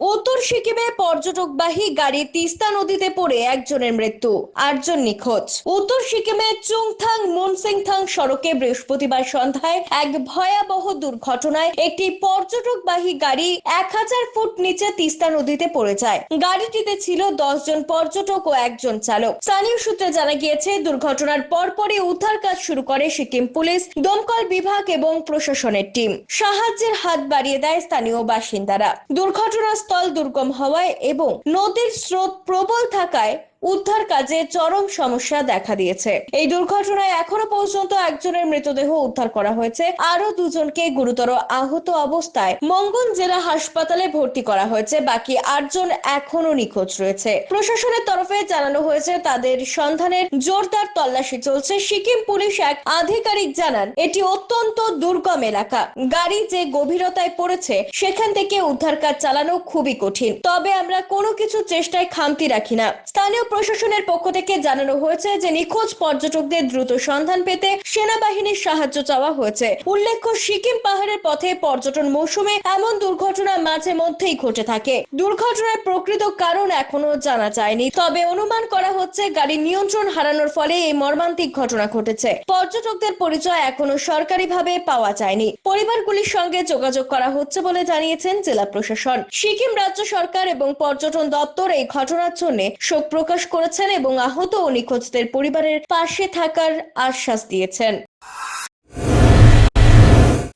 উত্তর সিকিমে পর্যটকবাহী গাড়ি তিস্তা নদীতে পড়ে একজনের মৃত্যু, আটজন নিখোঁজ। উত্তর সিকিমের চুংথাং মুনসিংথাং সড়কে বৃহস্পতিবার সন্ধ্যায় এক ভয়াবহ দুর্ঘটনায় একটি পর্যটকবাহী গাড়ি এক হাজার ফুট নিচে তিস্তা নদীতে পড়ে যায়। গাড়িটিতে ছিল দশ জন পর্যটক ও একজন চালক। স্থানীয় সূত্রে জানা গিয়েছে, দুর্ঘটনার পরপরই উদ্ধার কাজ শুরু করে সিকিম পুলিশ, দমকল বিভাগ এবং প্রশাসনের টিম। সাহায্যের হাত বাড়িয়ে দেয় স্থানীয় বাসিন্দারা। দুর্ঘটনাস্থল দুর্গম হওয়ায় এবং নদীর স্রোত প্রবল থাকায় উদ্ধার কাজে চরম সমস্যা দেখা দিয়েছে। এই দুর্ঘটনায় এখনও পর্যন্ত একজনের মৃতদেহ উদ্ধার করা হয়েছে। আরও দুজনকে গুরুতর আহত অবস্থায় মঙ্গল জেলা হাসপাতালে ভর্তি করা হয়েছে। বাকি আটজন এখনও নিখোঁজ রয়েছে। প্রশাসনের তরফে জানানো হয়েছে, তাদের সন্ধানের জোরদার তল্লাশি চলছে। সিকিম পুলিশ এক আধিকারিক জানান, এটি অত্যন্ত দুর্গম এলাকা। গাড়ি যে গভীরতায় পড়েছে, সেখান থেকে উদ্ধার কাজ চালানো খুবই কঠিন। তবে আমরা কোনো কিছু চেষ্টায় খামতি রাখি না। স্থানীয় প্রশাসনের পক্ষ থেকে জানানো হয়েছে যে নিখোঁজ পর্যটকদের দ্রুত সন্ধান পেতে সেনাবাহিনীর সাহায্য চাওয়া হয়েছে। উল্লেখ্য, সিকিম পাহাড়ের পথে পর্যটন মৌসুমে এমন দুর্ঘটনা মাঝে মধ্যেই ঘটে থাকে। দুর্ঘটনার প্রকৃত কারণ এখনও জানা যায়নি। তবে অনুমান করা হচ্ছে গাড়ির নিয়ন্ত্রণ হারানোর ফলে এই মর্মান্তিক ঘটনা ঘটেছে। পর্যটকদের পরিচয় এখনও সরকারিভাবে পাওয়া যায়নি। পরিবারগুলির সঙ্গে যোগাযোগ করা হচ্ছে বলে জানিয়েছেন জেলা প্রশাসন। সিকিম রাজ্য সরকার এবং পর্যটন দপ্তর এই ঘটনার জন্য শোক প্রকাশ করেছেন এবং আহত ও নিখোঁজদের পরিবারের পাশে থাকার আশ্বাস দিয়েছেন।